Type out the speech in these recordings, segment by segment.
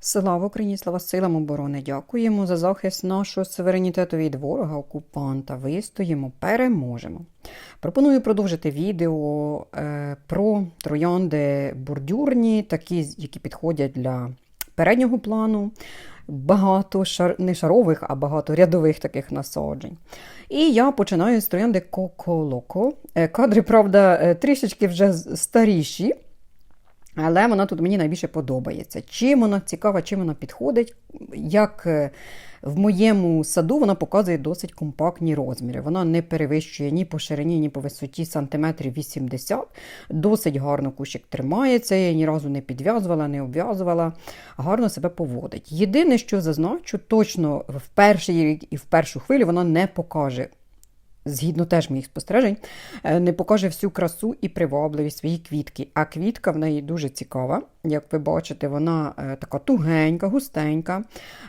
Слава Україні, слава силам оборони! Дякуємо за захист нашого суверенітету від ворога, окупанта. Вистоїмо, переможемо. Пропоную продовжити відео е, про троянди бордюрні, такі, які підходять для переднього плану. Багато шар... не шарових, а багато рядових таких насаджень. І я починаю з троянди Коко-Локо. Е, Кадри, правда, е, трішечки вже старіші. Але вона тут мені найбільше подобається. Чим вона цікава, чим вона підходить. Як е, в моєму саду вона показує досить компактні розміри. Вона не перевищує ні по ширині, ні по висоті сантиметрів 80. Досить гарно кущик тримається, я її ні разу не підв'язувала, не обв'язувала, гарно себе поводить. Єдине, що зазначу, точно в перший рік і в першу хвилю вона не покаже згідно теж моїх спостережень, е, не покаже всю красу і привабливість своєї квітки. А квітка в неї дуже цікава. Як ви бачите, вона е, така тугенька, густенька.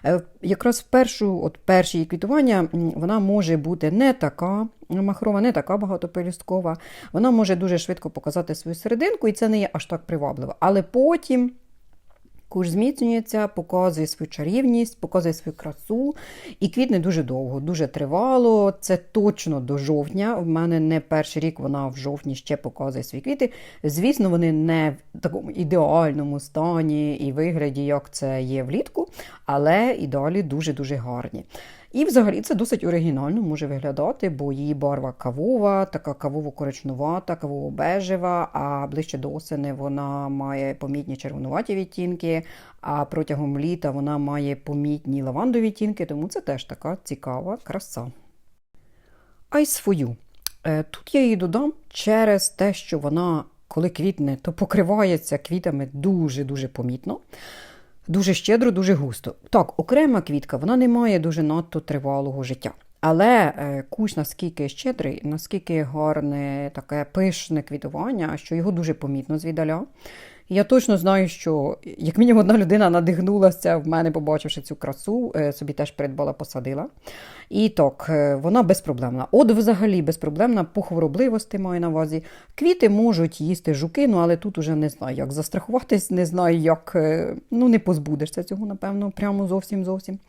Е, якраз в першу, от перші її квітування вона може бути не така махрова, не така багатопелюсткова. Вона може дуже швидко показати свою серединку, і це не є аж так привабливо. Але потім. Куш зміцнюється, показує свою чарівність, показує свою красу і квітне дуже довго, дуже тривало. Це точно до жовтня. В мене не перший рік вона в жовтні ще показує свої квіти. Звісно, вони не в такому ідеальному стані і вигляді, як це є влітку, але і далі дуже-дуже гарні. І взагалі це досить оригінально може виглядати, бо її барва кавова, така кавово-коричнувата, кавово-бежева, а ближче до осени вона має помітні червонуваті відтінки, а протягом літа вона має помітні лавандові відтінки, тому це теж така цікава краса. Ice for you. Тут я її додам через те, що вона, коли квітне, то покривається квітами дуже-дуже помітно. Дуже щедро, дуже густо. Так, окрема квітка вона не має дуже надто тривалого життя. Але е, кущ наскільки щедрий, наскільки гарне таке пишне квітування, що його дуже помітно звідаля. Я точно знаю, що як мінімум одна людина надихнулася в мене, побачивши цю красу, е, собі теж придбала, посадила. І так, е, вона безпроблемна. От взагалі безпроблемна по хворобливості маю на увазі. Квіти можуть їсти жуки, ну але тут уже не знаю, як застрахуватись, не знаю, як е, ну не позбудешся цього, напевно, прямо зовсім зовсім.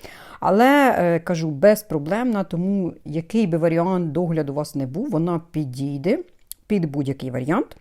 Але кажу, безпроблемна, тому який би варіант догляду у вас не був, вона підійде під будь-який варіант.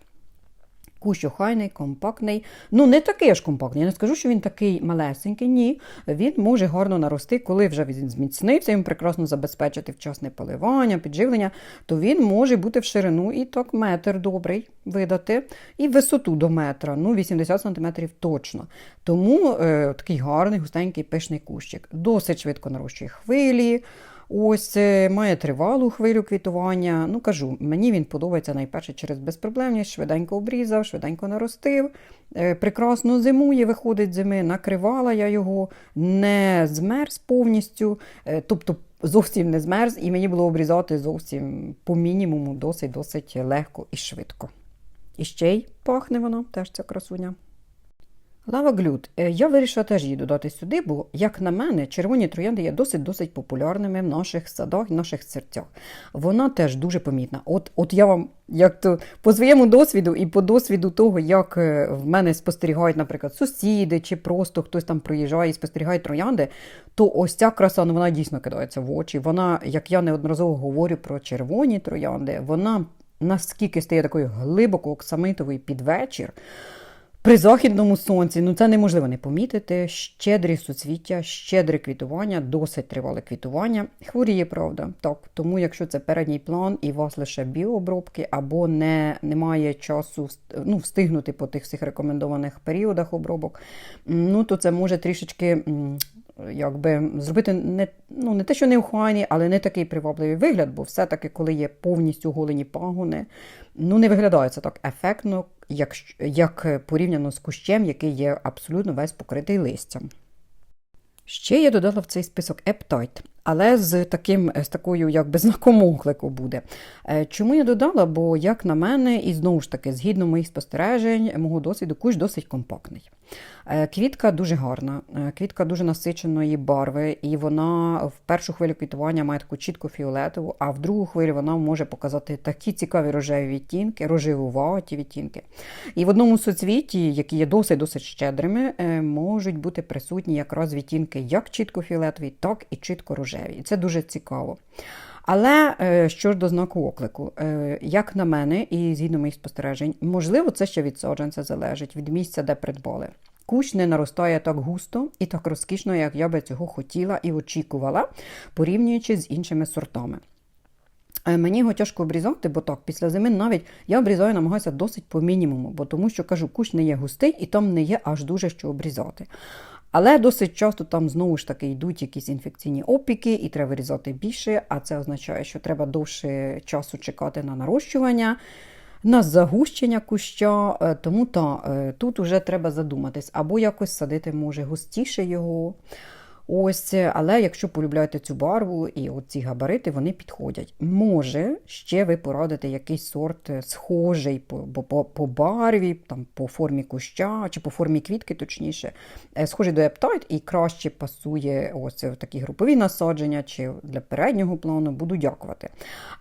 Кущ охайний, компактний. Ну, не такий аж компактний. Я не скажу, що він такий малесенький, ні. Він може гарно нарости, коли вже він зміцнився, йому прекрасно забезпечити вчасне поливання, підживлення, то він може бути в ширину і так метр добрий видати, і висоту до метра, ну 80 см точно. Тому е, такий гарний, густенький пишний кущик. Досить швидко нарощує хвилі. Ось має тривалу хвилю квітування. Ну, кажу, мені він подобається найперше через безпроблемність, швиденько обрізав, швиденько наростив. Е, прекрасно зимує, виходить зими, накривала я його, не змерз повністю. Е, тобто зовсім не змерз, і мені було обрізати зовсім по мінімуму досить-досить легко і швидко. І ще й пахне воно, теж ця красуня. Лава глют. Е, я вирішила теж її додати сюди, бо, як на мене, червоні троянди є досить-досить популярними в наших садах, в наших серцях. Вона теж дуже помітна. От от я вам, як то по своєму досвіду і по досвіду того, як е, в мене спостерігають, наприклад, сусіди чи просто хтось там приїжджає і спостерігає троянди, то ось ця краса ну, вона дійсно кидається в очі. Вона, як я неодноразово говорю про червоні троянди, вона наскільки стає такою глибоко оксамитовою під вечір. При західному сонці ну це неможливо не помітити. Щедрі суцвіття, щедре квітування, досить тривале квітування. Хворіє, правда. Так, Тому, якщо це передній план і у вас лише біообробки, або не, немає часу ну, встигнути по тих всіх рекомендованих періодах обробок, ну то це може трішечки якби зробити не ну, не те, що неохайний, але не такий привабливий вигляд, бо все-таки, коли є повністю голені пагони, ну не виглядає це так ефектно, як, як порівняно з кущем, який є абсолютно весь покритий листям. Ще я додала в цей список ептайт, але з таким, з такою якби знаком оклику буде. Е, чому я додала? Бо, як на мене, і знову ж таки, згідно моїх спостережень, мого досвіду, кущ досить компактний. Е, Квітка дуже гарна, е, квітка дуже насиченої барви, і вона в першу хвилю квітування має таку чітку фіолетову, а в другу хвилю вона може показати такі цікаві рожеві відтінки, рожевуваті відтінки. І в одному суцвіті, які є досить-досить щедрими, можуть бути присутні якраз відтінки як чітко фіолетові, так і чітко рожеві. І це дуже цікаво. Але е, що ж до знаку оклику, Е, як на мене, і згідно моїх спостережень, можливо, це ще від саджанця залежить, від місця, де придбали. Кущ не наростає так густо і так розкішно, як я би цього хотіла і очікувала, порівнюючи з іншими сортами. Е, Мені його тяжко обрізати, бо так, після зими навіть я обрізаю, намагаюся досить по мінімуму, бо тому що кажу, кущ не є густий і там не є аж дуже що обрізати. Але досить часто там знову ж таки йдуть якісь інфекційні опіки, і треба вирізати більше, а це означає, що треба довше часу чекати на нарощування, на загущення куща. Е, Тому та, е, тут вже треба задуматись, або якось садити може густіше його. Ось, але якщо полюбляєте цю барву і ці габарити, вони підходять. Може, ще ви порадите якийсь сорт е, схожий по, по, по, барві, там, по формі куща чи по формі квітки, точніше, е, схожий до ептайт і краще пасує ось в такі групові насадження чи для переднього плану, буду дякувати.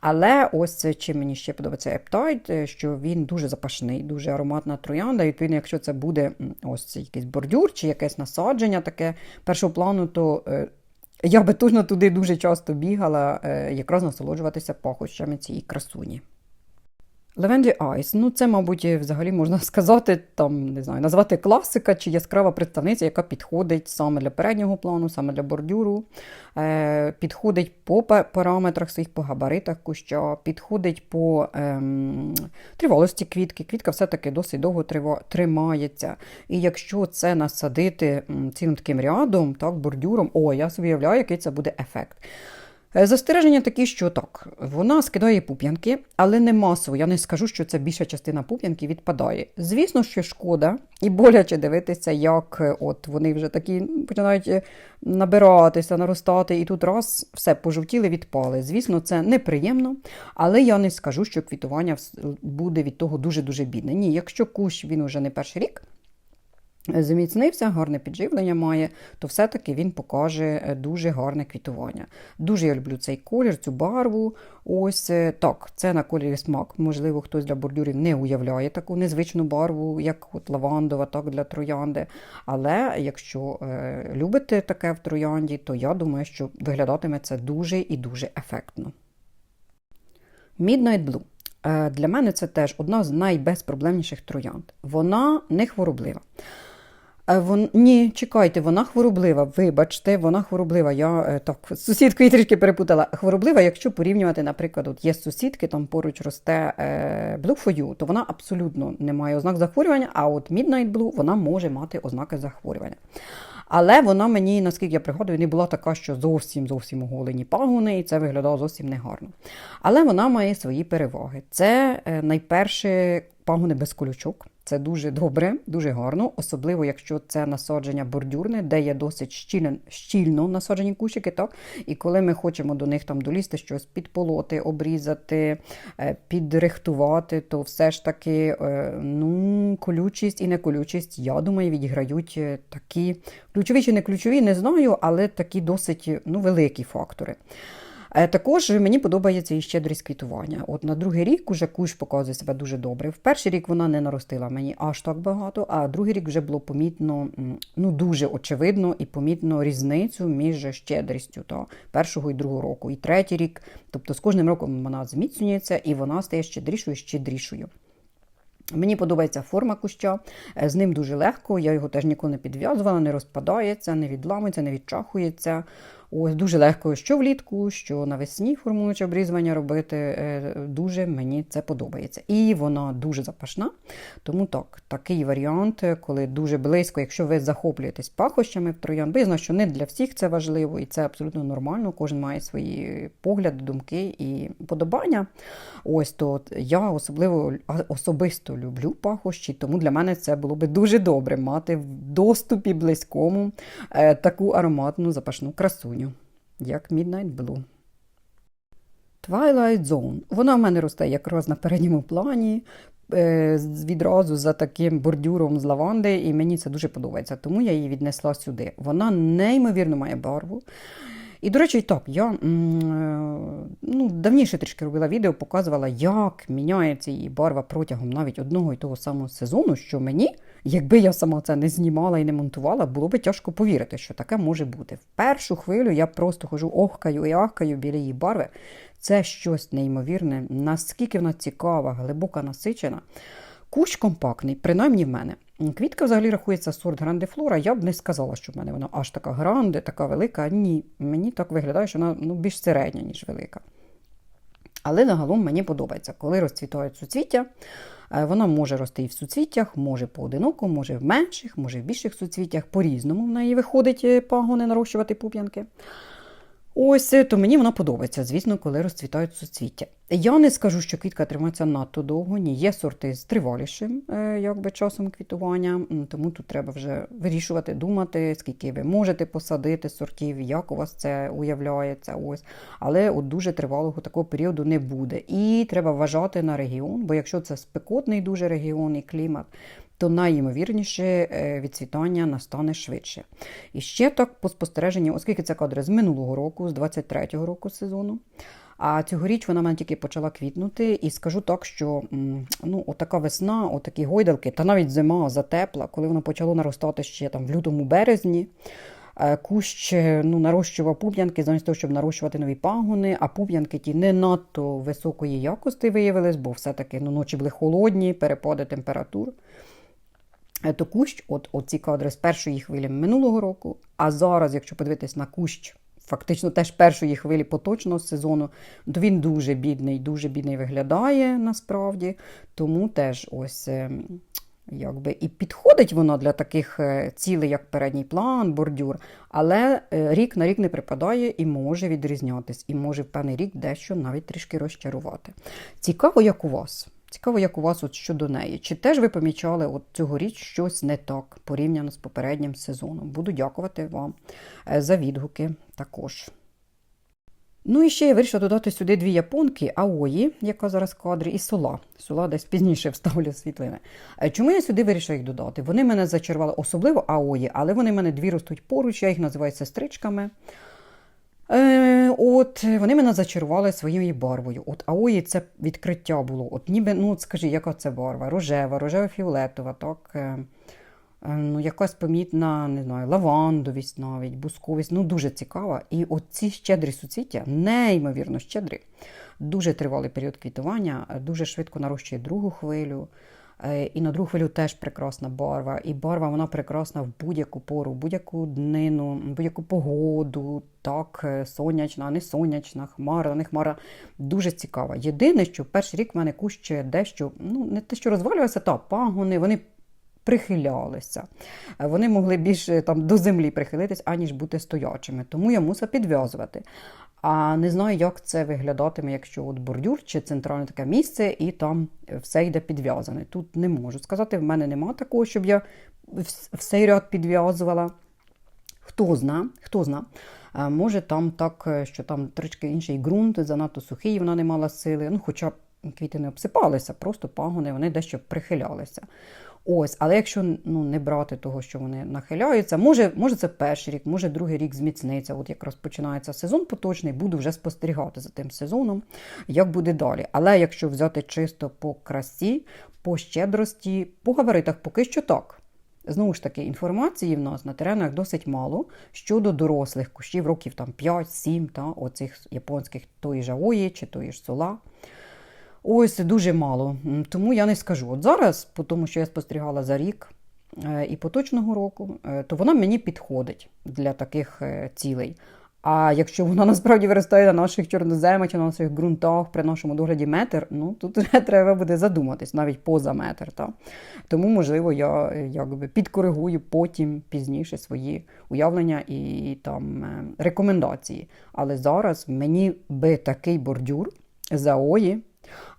Але ось чим мені ще подобається ептайт, е, що він дуже запашний, дуже ароматна троянда. І, відповідно, якщо це буде ось якийсь бордюр чи якесь насадження таке першого плану, то е, я би точно туди дуже часто бігала, е, якраз насолоджуватися пахощами цієї красуні. Lavender Eyes, ну це, мабуть, взагалі можна сказати, там, не знаю, назвати класика чи яскрава представниця, яка підходить саме для переднього плану, саме для бордюру, е, підходить по параметрах своїх, по габаритах куща, підходить по ем, тривалості квітки. Квітка все-таки досить довго тримається. І якщо це насадити цілим таким рядом, так, бордюром, о, я собі уявляю, який це буде ефект. Е, Застереження такі, що так, вона скидає пуп'янки, але не масово. Я не скажу, що це більша частина пуп'янки відпадає. Звісно, що шкода, і боляче дивитися, як е, от вони вже такі починають е, набиратися, наростати, і тут раз все пожовтіли, відпали. Звісно, це неприємно, але я не скажу, що квітування буде від того дуже-дуже бідне. Ні, якщо кущ він уже не перший рік, Зміцнився, гарне підживлення має, то все-таки він покаже е, дуже гарне квітування. Дуже я люблю цей колір, цю барву. Ось е, так, це на кольорі смак. Можливо, хтось для бордюрів не уявляє таку незвичну барву, як от лавандова, так для троянди. Але якщо е, любите таке в троянді, то я думаю, що виглядатиме це дуже і дуже ефектно. Midnight Blue. Е, Для мене це теж одна з найбезпроблемніших троянд. Вона не хвороблива. Вон... Ні, чекайте, вона хвороблива. Вибачте, вона хвороблива. Я е, так з сусідкою трішки перепутала. Хвороблива, якщо порівнювати, наприклад, от є сусідки, там поруч росте е, Blue for You, то вона абсолютно не має ознак захворювання, а от Midnight Blue вона може мати ознаки захворювання. Але вона мені, наскільки я пригадую, не була така, що зовсім зовсім оголені пагони, і це виглядало зовсім негарно. Але вона має свої переваги. Це е, найперше пагони без колючок. Це дуже добре, дуже гарно, особливо якщо це насадження бордюрне, де є досить щільно, щільно насаджені кущики. Так? І коли ми хочемо до них там долізти щось підполоти, обрізати, е, підрихтувати, то все ж таки е, ну, колючість і неколючість, я думаю, відіграють е, такі ключові чи не ключові, не знаю, але такі досить ну, великі фактори. Е, Також мені подобається і щедрість квітування. От на другий рік уже кущ показує себе дуже добре. В перший рік вона не наростила мені аж так багато, а другий рік вже було помітно, ну дуже очевидно і помітно різницю між щедрістю та першого і другого року. І третій рік, тобто з кожним роком вона зміцнюється і вона стає щедрішою щедрішою. Мені подобається форма куща, е, з ним дуже легко, я його теж ніколи не підв'язувала, не розпадається, не відламується, не відчахується. Ось дуже легко що влітку, що навесні формуючи обрізування робити. е, Дуже мені це подобається. І вона дуже запашна. Тому так, такий варіант, коли дуже близько, якщо ви захоплюєтесь пахощами в троян, визна, що не для всіх це важливо, і це абсолютно нормально. Кожен має свої погляди, думки і подобання. Ось то я особливо особисто люблю пахощі, тому для мене це було би дуже добре мати в доступі близькому е, таку ароматну запашну красуню, як Midnight Blue. Twilight Zone. Вона в мене росте якраз на передньому плані. е, відразу за таким бордюром з лаванди, і мені це дуже подобається. Тому я її віднесла сюди. Вона неймовірно має барву. І, до речі, так, я е, ну, давніше трішки робила відео, показувала, як міняється її барва протягом навіть одного і того самого сезону, що мені, якби я сама це не знімала і не монтувала, було би тяжко повірити, що таке може бути. В першу хвилю я просто хожу охкаю і ахкаю біля її барви. Це щось неймовірне, наскільки вона цікава, глибока, насичена. Кущ компактний, принаймні в мене. Квітка взагалі рахується сорт грандифлора. Я б не сказала, що в мене вона аж така гранде, така велика. Ні, мені так виглядає, що вона ну, більш середня, ніж велика. Але загалом мені подобається, коли розцвітають суцвіття. е, Вона може рости і в суцвіттях, може поодиноко, може в менших, може в більших суцвіттях. По-різному в неї виходить е, пагони нарощувати пуп'янки. Ось, е, то мені вона подобається, звісно, коли розцвітають суцвіття. Я не скажу, що квітка тримається надто довго. Ні, є сорти з тривалішим е, якби, часом квітування, тому тут треба вже вирішувати, думати, скільки ви можете посадити сортів, як у вас це уявляється. Ось. Але от дуже тривалого такого періоду не буде. І треба вважати на регіон, бо якщо це спекотний дуже регіон і клімат, то найімовірніше е, відцвітання настане швидше. І ще так по спостереженню, оскільки це кадри з минулого року, з 23-го року сезону. А цьогоріч вона в мене тільки почала квітнути, і скажу так, що ну, отака весна, отакі гойдалки, та навіть зима затепла, коли воно почало наростати ще там в лютому березні. е, Кущ е, ну, нарощував пуп'янки замість того, щоб нарощувати нові пагони, а пуп'янки ті не надто високої якості виявились, бо все-таки ну, ночі були холодні, перепади температур. Е, То кущ, от, ці кадри з першої хвилі минулого року, а зараз, якщо подивитись на кущ, фактично теж першої хвилі поточного сезону, то він дуже бідний, дуже бідний виглядає насправді. Тому теж ось. е, Якби і підходить воно для таких е, цілей, як передній план, бордюр, але рік на рік не припадає і може відрізнятись, і може в певний рік дещо навіть трішки розчарувати. Цікаво, як у вас. Цікаво, як у вас от щодо неї. Чи теж ви помічали от цьогоріч щось не так порівняно з попереднім сезоном? Буду дякувати вам е, за відгуки також. Ну і ще я вирішила додати сюди дві японки, Аої, яка зараз в кадрі, і сола. Сола десь пізніше вставлю світлини. Е, Чому я сюди вирішила їх додати? Вони мене зачарували, особливо Аої, але вони мене дві ростуть поруч, я їх називаю сестричками. Е, от вони мене зачарували своєю барвою. От Аої це відкриття було. От ніби, ну от скажи, яка це барва? Рожева, рожево-фіолетова, так. Е, е, ну, якась помітна, не знаю, лавандовість навіть, бусковість. Ну, дуже цікава. І от ці щедрі суцвіття, неймовірно щедрі, дуже тривалий період квітування, дуже швидко нарощує другу хвилю. Е, І на другу хвилю теж прекрасна барва. І барва вона прекрасна в будь-яку пору, будь-яку днину, будь-яку погоду, так, е, сонячна, не сонячна, хмара, не хмара. Дуже цікава. Єдине, що перший рік в мене кущ дещо, ну, не те, що розвалювався, та пагони, вони прихилялися. Вони могли більше там до землі прихилитись, аніж бути стоячими. Тому я мусила підв'язувати. А не знаю, як це виглядатиме, якщо от бордюр чи центральне таке місце, і там все йде підв'язане. Тут не можу сказати, в мене нема такого, щоб я вс- всей ряд підв'язувала. Хто зна, хто зна. Може, там так, що там трішки інший ґрунт, занадто сухий, вона не мала сили. Ну, хоча квіти не обсипалися, просто пагони, вони дещо прихилялися. Ось, але якщо ну, не брати того, що вони нахиляються, може, може це перший рік, може другий рік зміцниться. От як розпочинається сезон поточний, буду вже спостерігати за тим сезоном, як буде далі. Але якщо взяти чисто по красі, по щедрості, по габаритах, поки що так. Знову ж таки, інформації в нас на теренах досить мало щодо дорослих кущів років там 5-7, та, оцих японських тої ж аої чи тої ж сола. Ось дуже мало. Тому я не скажу. От зараз, по тому що я спостерігала за рік е, і поточного року, е, то вона мені підходить для таких е, цілей. А якщо вона насправді виростає на наших чорноземах чи на наших ґрунтах при нашому догляді метр, ну тут треба буде задуматись навіть поза метр. Та? Тому, можливо, я якби підкоригую потім пізніше свої уявлення і там рекомендації. Але зараз мені би такий бордюр з аої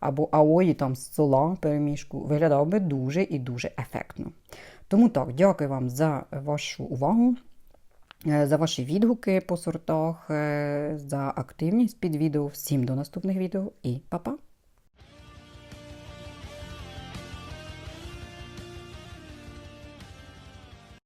або аої там з сола перемішку виглядав би дуже і дуже ефектно. Тому так, дякую вам за вашу увагу. е, За ваші відгуки по сортах, е, за активність під відео. Всім до наступних відео і па-па!